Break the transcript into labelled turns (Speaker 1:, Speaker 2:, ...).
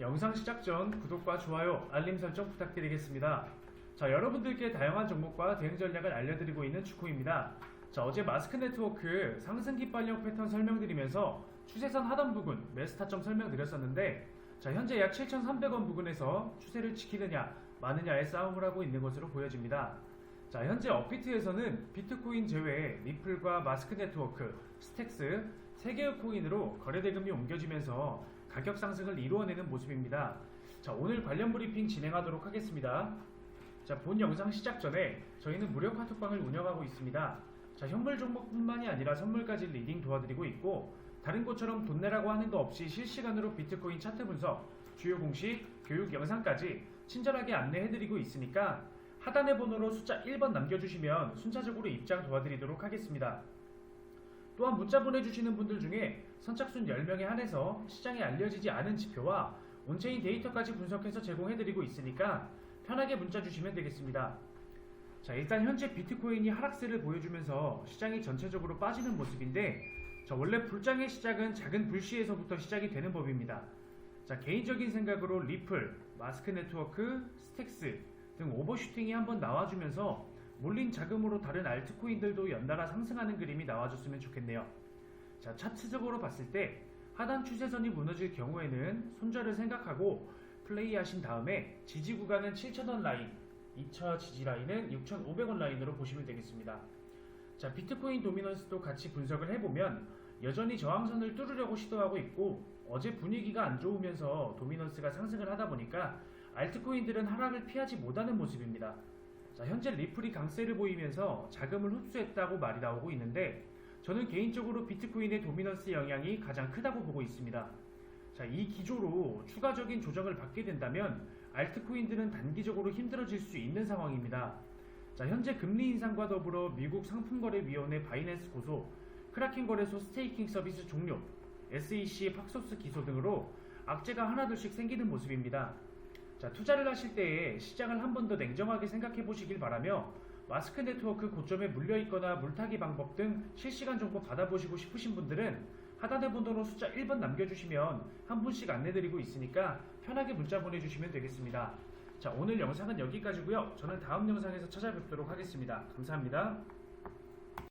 Speaker 1: 영상 시작 전 구독과 좋아요, 알림 설정 부탁드리겠습니다. 자, 여러분들께 다양한 종목과 대응 전략을 알려드리고 있는 축구입니다. 자, 어제 마스크 네트워크 상승 깃발력 패턴 설명드리면서 추세선 하단 부근 매수 타점 설명드렸었는데 자, 현재 약 7,300원 부근에서 추세를 지키느냐 마느냐의 싸움을 하고 있는 것으로 보여집니다. 자, 현재 업비트에서는 비트코인 제외 리플과 마스크 네트워크, 스택스 세 개의 코인으로 거래 대금이 옮겨지면서 가격 상승을 이루어내는 모습입니다. 자, 오늘 관련 브리핑 진행하도록 하겠습니다. 자, 본 영상 시작 전에 저희는 무료 카톡방을 운영하고 있습니다. 자, 현물 종목뿐만이 아니라 선물까지 리딩 도와드리고 있고 다른 곳처럼 돈 내라고 하는 거 없이 실시간으로 비트코인 차트 분석, 주요 공식, 교육 영상까지 친절하게 안내해드리고 있으니까 하단의 번호로 숫자 1번 남겨주시면 순차적으로 입장 도와드리도록 하겠습니다. 또한 문자 보내주시는 분들 중에 선착순 10명에 한해서 시장에 알려지지 않은 지표와 온체인 데이터까지 분석해서 제공해드리고 있으니까 편하게 문자 주시면 되겠습니다. 자, 일단 현재 비트코인이 하락세를 보여주면서 시장이 전체적으로 빠지는 모습인데, 자, 원래 불장의 시작은 작은 불씨에서부터 시작이 되는 법입니다. 자, 개인적인 생각으로 리플, 마스크 네트워크, 스택스 등 오버슈팅이 한번 나와주면서 몰린 자금으로 다른 알트코인들도 연달아 상승하는 그림이 나와줬으면 좋겠네요. 자, 차트적으로 봤을 때 하단 추세선이 무너질 경우에는 손절을 생각하고 플레이하신 다음에 지지 구간은 7,000원 라인, 2차 지지 라인은 6,500원 라인으로 보시면 되겠습니다. 자, 비트코인 도미넌스도 같이 분석을 해보면 여전히 저항선을 뚫으려고 시도하고 있고 어제 분위기가 안 좋으면서 도미넌스가 상승을 하다 보니까 알트코인들은 하락을 피하지 못하는 모습입니다. 자, 현재 리플이 강세를 보이면서 자금을 흡수했다고 말이 나오고 있는데 저는 개인적으로 비트코인의 도미넌스 영향이 가장 크다고 보고 있습니다. 자, 이 기조로 추가적인 조정을 받게 된다면 알트코인들은 단기적으로 힘들어질 수 있는 상황입니다. 자, 현재 금리 인상과 더불어 미국 상품거래위원회 바이낸스 고소, 크라켄 거래소 스테이킹 서비스 종료, SEC 팍소스 기소 등으로 악재가 하나둘씩 생기는 모습입니다. 자, 투자를 하실 때에 시장을 한 번 더 냉정하게 생각해 보시길 바라며 마스크 네트워크 고점에 물려 있거나 물타기 방법 등 실시간 정보 받아보시고 싶으신 분들은 하단의 번호로 숫자 1번 남겨주시면 한 분씩 안내드리고 있으니까 편하게 문자 보내주시면 되겠습니다. 자, 오늘 영상은 여기까지고요. 저는 다음 영상에서 찾아뵙도록 하겠습니다. 감사합니다.